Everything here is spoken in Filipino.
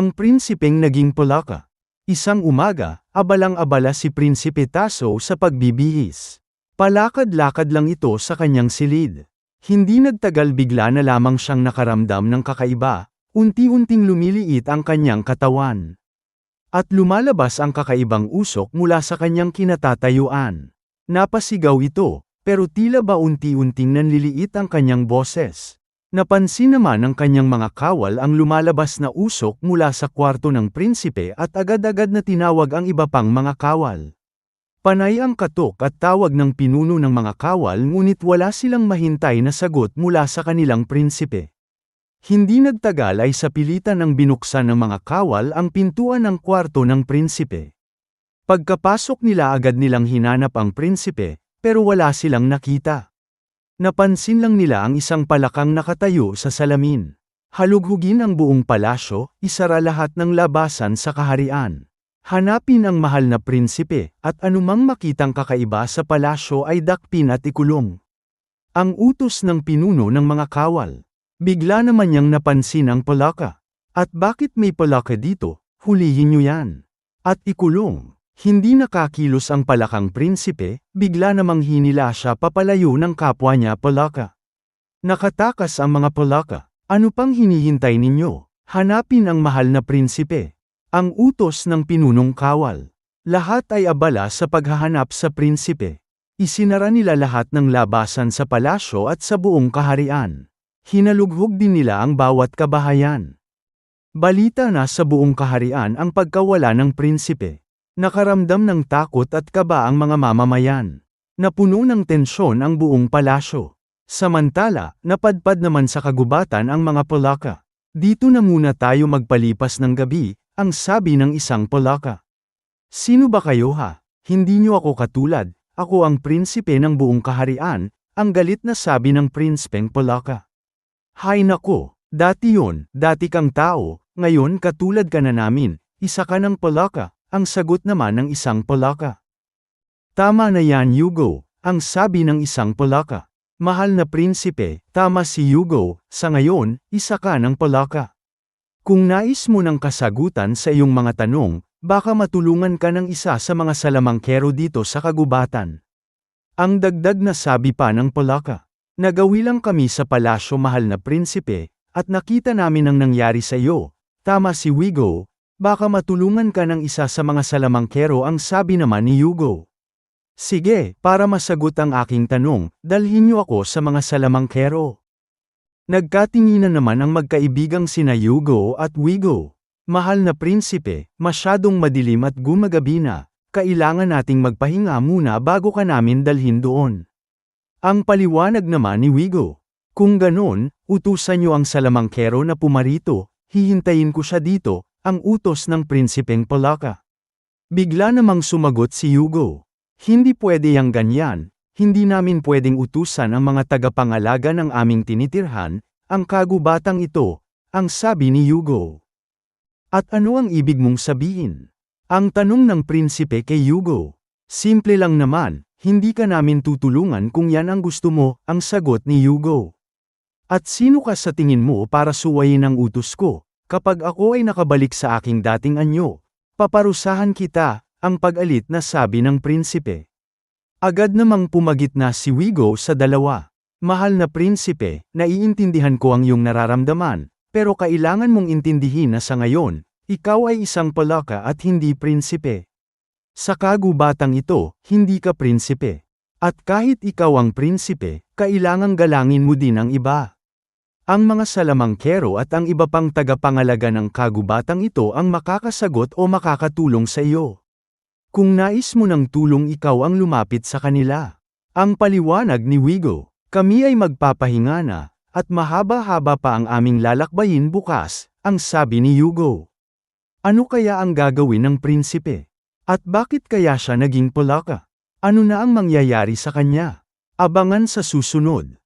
Ang prinsipeng naging Polaka. Isang umaga, abalang-abala si Prinsipe Taso sa pagbibihis. Palakad-lakad lang ito sa kanyang silid. Hindi nagtagal bigla na lamang siyang nakaramdam ng kakaiba, unti-unting lumiliit ang kanyang katawan. At lumalabas ang kakaibang usok mula sa kanyang kinatatayuan. Napasigaw ito, pero tila ba unti-unting nanliliit ang kanyang boses. Napansin naman ng kanyang mga kawal ang lumalabas na usok mula sa kwarto ng prinsipe at agad-agad na tinawag ang iba pang mga kawal. Panay ang katok at tawag ng pinuno ng mga kawal ngunit wala silang mahintay na sagot mula sa kanilang prinsipe. Hindi nagtagal ay sa pilitan ng binuksan ng mga kawal ang pintuan ng kwarto ng prinsipe. Pagkapasok nila agad nilang hinanap ang prinsipe, pero wala silang nakita. Napansin lang nila ang isang palakang nakatayo sa salamin. Halughugin ang buong palasyo, isara lahat ng labasan sa kaharian. Hanapin ang mahal na prinsipe, at anumang makitang kakaiba sa palasyo ay dakpin at ikulong. Ang utos ng pinuno ng mga kawal. Bigla naman niyang napansin ang palaka. At bakit may palaka dito? Hulihin niyo yan. At ikulong. Hindi nakakilos ang palakang prinsipe, bigla namang hinila siya papalayo ng kapwa niya palaka. Nakatakas ang mga palaka. Ano pang hinihintay ninyo? Hanapin ang mahal na prinsipe. Ang utos ng pinunong kawal. Lahat ay abala sa paghahanap sa prinsipe. Isinara nila lahat ng labasan sa palasyo at sa buong kaharian. Hinalughog din nila ang bawat kabahayan. Balita na sa buong kaharian ang pagkawala ng prinsipe. Nakaramdam ng takot at kaba ang mga mamamayan. Napuno ng tensyon ang buong palasyo. Samantala, napadpad naman sa kagubatan ang mga Polaka. Dito na muna tayo magpalipas ng gabi, ang sabi ng isang Polaka. Sino ba kayo ha? Hindi niyo ako katulad, ako ang prinsipe ng buong kaharian, ang galit na sabi ng prinspeng Polaka. Hay nako, dati yon, dati kang tao, ngayon katulad ka na namin, isa ka ng Polaka, ang sagot naman ng isang Polaka. Tama na yan Yugo, ang sabi ng isang Polaka. Mahal na prinsipe, tama si Yugo, sa ngayon, isa ka ng Polaka. Kung nais mo ng kasagutan sa iyong mga tanong, baka matulungan ka ng isa sa mga salamangkero dito sa kagubatan. Ang dagdag na sabi pa ng Polaka. Nagawi lang kami sa palasyo mahal na prinsipe, at nakita namin ang nangyari sa iyo. Tama si Wigo, Baka matulungan ka ng isa sa mga salamangkero ang sabi naman ni Yugo. Sige, para masagot ang aking tanong, dalhin niyo ako sa mga salamangkero. Nagkatinginan naman ang magkaibigang sina Yugo at Wigo. Mahal na prinsipe, masyadong madilim at gumagabi na, kailangan nating magpahinga muna bago ka namin dalhin doon. Ang paliwanag naman ni Wigo. Kung ganon, utusan niyo ang salamangkero na pumarito, hihintayin ko siya dito, ang utos ng prinsipeng Polaka. Bigla namang sumagot si Yugo. Hindi pwede yang ganyan, hindi namin pwedeng utusan ang mga tagapangalaga ng aming tinitirhan, ang kagubatang ito, ang sabi ni Yugo. At ano ang ibig mong sabihin? Ang tanong ng prinsipe kay Yugo. Simple lang naman, hindi ka namin tutulungan kung yan ang gusto mo, ang sagot ni Yugo. At sino ka sa tingin mo para suwayin ang utos ko? Kapag ako ay nakabalik sa aking dating anyo, paparusahan kita, ang pag-alit na sabi ng prinsipe. Agad namang pumagit na si Wigo sa dalawa. Mahal na prinsipe, naiintindihan ko ang iyong nararamdaman, pero kailangan mong intindihin na sa ngayon, ikaw ay isang palaka at hindi prinsipe. Sa kagubatang ito, hindi ka prinsipe. At kahit ikaw ang prinsipe, kailangang galangin mo din ang iba. Ang mga salamangkero at ang iba pang tagapangalaga ng kagubatang ito ang makakasagot o makakatulong sa iyo. Kung nais mo ng tulong ikaw ang lumapit sa kanila. Ang paliwanag ni Wigo, kami ay magpapahinga na, at mahaba-haba pa ang aming lalakbayin bukas, ang sabi ni Yugo. Ano kaya ang gagawin ng prinsipe? At bakit kaya siya naging polaka? Ano na ang mangyayari sa kanya? Abangan sa susunod.